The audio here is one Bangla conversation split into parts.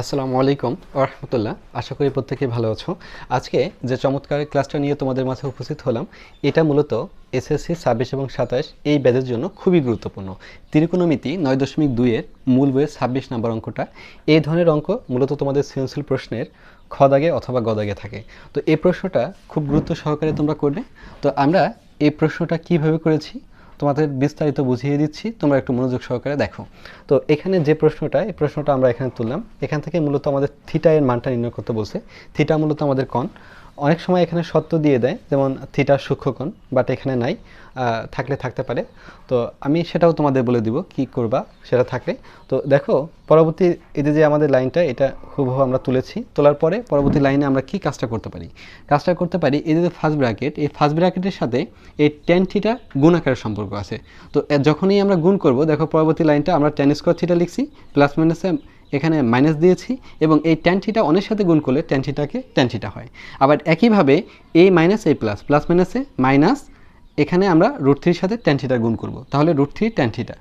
আসসালামু আলাইকুম রহমতুল্লাহ। আশা করি প্রত্যেকেই ভালো আছো। আজকে যে চমৎকার ক্লাসটা নিয়ে তোমাদের মাঝে উপস্থিত হলাম, এটা মূলত এসএসসি ছাব্বিশ এবং সাতাশ এই ব্যাচের জন্য খুবই গুরুত্বপূর্ণ। ত্রিকোণমিতি নয় দশমিক দুইয়ের মূল বইয়ের ছাব্বিশ নম্বর অঙ্কটা। এই ধরনের অঙ্ক মূলত তোমাদের সৃজনশীল প্রশ্নের খ দাগে অথবা গ দাগে থাকে। তো এই প্রশ্নটা খুব গুরুত্ব সহকারে তোমরা করবে। তো আমরা এই প্রশ্নটা কীভাবে করেছি তোমাদের বিস্তারিত বুঝিয়ে দিচ্ছি, তোমরা একটু মনোযোগ সহকারে দেখো। তো এখানে যে প্রশ্নটা, এই প্রশ্নটা আমরা এখানে তুললাম। এখান থেকে মূলত আমাদের থিটা এর মানটা নির্ণয় করতে বলছে। থিটা মূলত আমাদের কণ। অনেক সময় এখানে সত্য দিয়ে দেয়, যেমন থিটা সূক্ষ্মকণ বাট এখানে নাই থাকলে থাকতে পারে। তো আমি সেটাও তোমাদের বলে দিব কি করবা, সেটা থাকলে। তো দেখো, পরবর্তী যে যে আমাদের লাইনটা, এটা হুবহু আমরা তুলেছি। তোলার পরে পরবর্তী লাইনে আমরা কি কাজটা করতে পারি? কাজটা করতে পারি এই যে ফার্স্ট ব্র্যাকেট এই ফার্স্ট ব্র্যাকেটের সাথে এই টেন থিটা গুণ আকারের সম্পর্ক আছে। তো যখনই আমরা গুণ করব, দেখো পরবর্তী লাইনটা আমরা টেন স্কোয়ার থিটা লিখছি প্লাস মাইনাসে এখানে মাইনাস দিয়েছি এবং এই ট্যান থিটা অনের সাথে গুণ করলে ট্যান থিটাকে ট্যান থিটা হয়। আবার একইভাবে এই মাইনাস এই প্লাস প্লাস মাইনাসে মাইনাস এখানে আমরা রুট থ্রির সাথে ট্যান থিটা গুণ করব। তাহলে রুট থ্রি ট্যান থিটা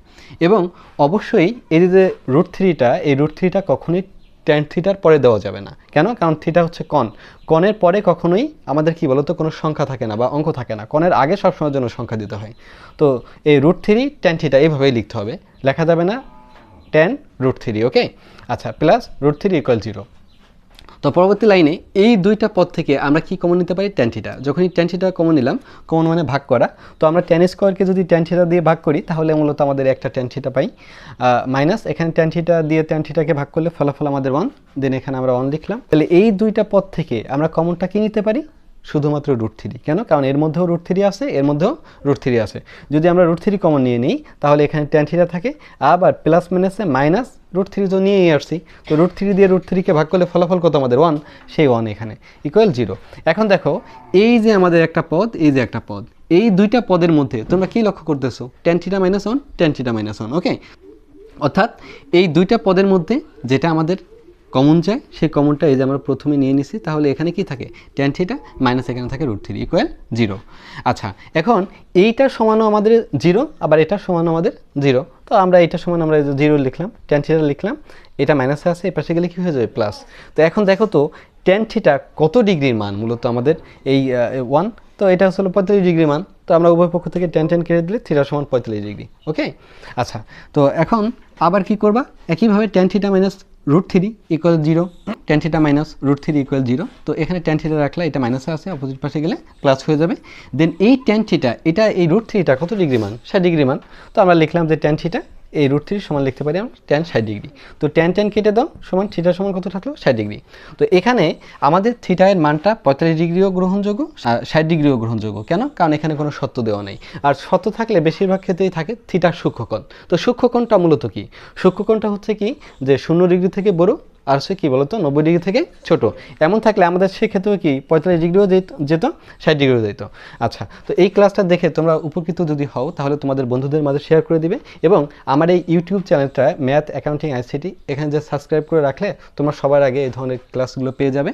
এবং অবশ্যই এই যে রুট থ্রিটা এই রুট থ্রিটা কখনোই ট্যান থিটার পরে দেওয়া যাবে না। কেন? কারণ থিটা হচ্ছে কন কনের পরে কখনোই আমাদের কি বলতো, কোনো সংখ্যা থাকে না বা অঙ্ক থাকে না। কনের আগে সবসময়ের জন্য সংখ্যা দিতে হয়। তো এই রুট থ্রি ট্যান থিটা এইভাবেই লিখতে হবে। লেখা যাবে না টেন রুট থ্রি ওকে আচ্ছা plus root three equal zero তো পরবর্তী লাইনে এই দুইটা পদ থেকে আমরা কি কমন নিতে পারি? ট্যান থিটা যখনই ট্যান থিটা কমন নিলাম কমন মানে ভাগ করা। তো আমরা ট্যান স্কোয়ারকে যদি ট্যান থিটা দিয়ে ভাগ করি, তাহলে মূলত আমাদের একটা ট্যান থিটা পাই। মাইনাস এখানে ট্যান থিটা দিয়ে ট্যান থিটাকে ভাগ করলে ফলাফল আমাদের ওয়ান দেন এখানে আমরা ওয়ান লিখলাম। তাহলে এই দুইটা পদ থেকে আমরা কমনটা কি নিতে পারি? শুধুমাত্র রুট থ্রি কেন? কারণ এর মধ্যেও রুট থ্রি আছে, এর মধ্যেও রুট থ্রি আছে। যদি আমরা রুট থ্রি কমন নিয়ে নিই, তাহলে এখানে ট্যান থিটা থাকে, আবার প্লাস মাইনাসে মাইনাস রুট থ্রি তো নিয়েই আসছি। তো রুট থ্রি দিয়ে রুট থ্রিকে ভাগ করলে ফলাফল কত আমাদের? ওয়ান সেই ওয়ান এখানে ইকুয়াল জিরো এখন দেখো, এই যে আমাদের একটা পদ, এই যে একটা পদ, এই দুইটা পদের মধ্যে তোমরা কি লক্ষ্য করতেছো? Tan theta minus one tan theta minus one okay অর্থাৎ এই দুইটা পদের মধ্যে যেটা আমাদের কমন চাই, সেই কমনটা এই যে আমরা প্রথমে নিয়ে নিছি, তাহলে এখানে কি থাকে? ট্যান থিটা মাইনাস এখানে থাকে রুট থ্রি ইকুয়াল জিরো আচ্ছা এখন এইটার সমানও আমাদের জিরো আবার এটার সমানও আমাদের জিরো তো আমরা এইটার সমান আমরা জিরো লিখলাম ট্যান থিটা লিখলাম, এটা মাইনাসে আছে এই পাশে গেলে কী হয়ে যাবে? প্লাস তো এখন দেখো তো ট্যান থিটা কত ডিগ্রির মান? মূলত আমাদের এই ওয়ান তো এটা হলো পঁয়তাল্লিশ ডিগ্রি মান। তো আমরা উভয় পক্ষ থেকে টেন টেন কেটে দিলে থিটা সমান পঁয়তাল্লিশ ডিগ্রি ওকে আচ্ছা তো এখন আবার কি করবা? একইভাবে tan theta minus root three equal zero tan theta minus root three equal zero তো এখানে টেন থিটা রাখলে এটা মাইনাসে আছে অপোজিট পাশে গেলে প্লাস হয়ে যাবে। দেন এই টেন থিটা এটা এই রুট থ্রিটা কত ডিগ্রি মান? ষাট ডিগ্রি মান। তো আমরা লিখলাম যে টেন থিটা এই রুট থ্রি সমান লিখতে পারি আমরা টেন ষাট ডিগ্রি তো ট্যান ট্যান কেটে দাও, সমান থিটার সমান কত থাকল? ষাট ডিগ্রি তো এখানে আমাদের থিটায়ের মানটা পঁয়তাল্লিশ ডিগ্রিও গ্রহণযোগ্য ষাট ডিগ্রিও গ্রহণযোগ্য। কেন? কারণ এখানে কোনো সত্য দেওয়া নেই। আর সত্য থাকলে বেশিরভাগ ক্ষেত্রেই থাকে থিটার সূক্ষ্মকণ। তো সূক্ষ্মকণটা মূলত কি? সূক্ষ্মকণটা হচ্ছে কি? যে শূন্য ডিগ্রি থেকে বড় আর সে কী বলতো, নব্বই ডিগ্রি থেকে ছোট। এমন থাকলে আমাদের সেক্ষেত্রেও কি পঁয়তাল্লিশ ডিগ্রিও যেত ষাট ডিগ্রিও যেত। আচ্ছা তো এই ক্লাসটা দেখে তোমরা উপকৃত যদি হও, তাহলে তোমাদের বন্ধুদের মাঝে শেয়ার করে দিবে এবং আমার এই ইউটিউব চ্যানেলটা ম্যাথ অ্যাকাউন্টিং আইসিটি এখানে যে সাবস্ক্রাইব করে রাখলে তোমরা সবার আগে এই ধরনের ক্লাসগুলো পেয়ে যাবে।